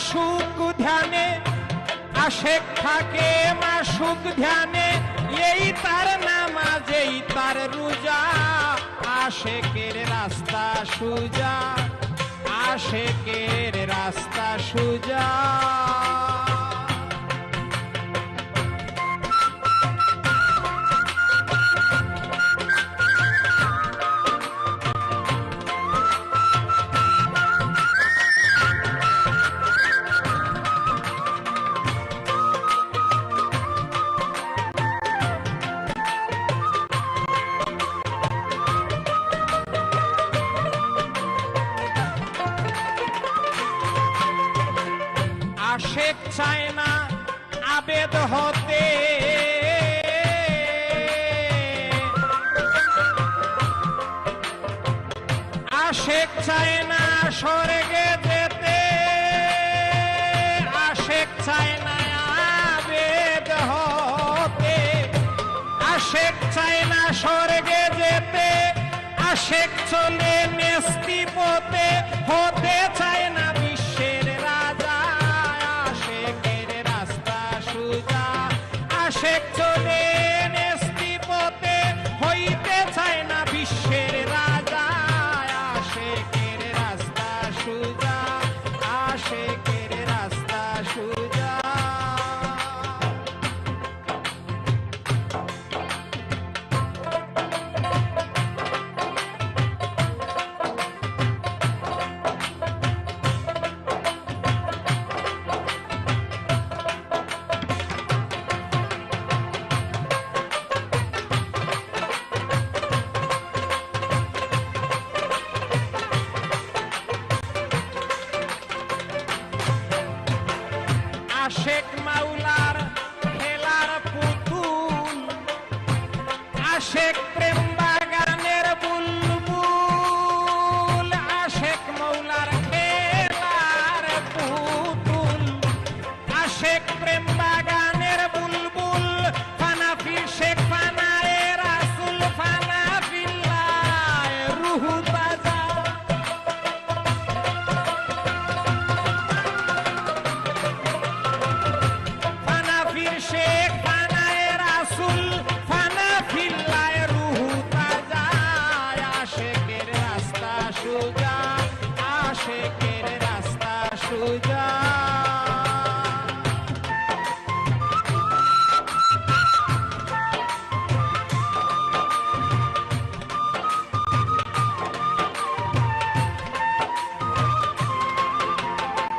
মাসুক ধ্যানে, আশেক থাকে মাসুক ধ্যানে, এই তার নামাজ এই তার রোজা, আশেকের রাস্তা সুজা, আশেকের রাস্তা সুজা। আশেক চায় না আবেদ হতে। আশেক চায় না স্বর্গে যেতে। আশেক চায় না আবেদ হতে। আশেক চায় না স্বর্গে যেতে। আশেক চলে নেস্তি পথে। আশেক আশেক মাউলার খেলার পুতুল আশেক প্রেম বাগানের বুলবুল আশেক মৌলার খেলার পুতুল। আশেকের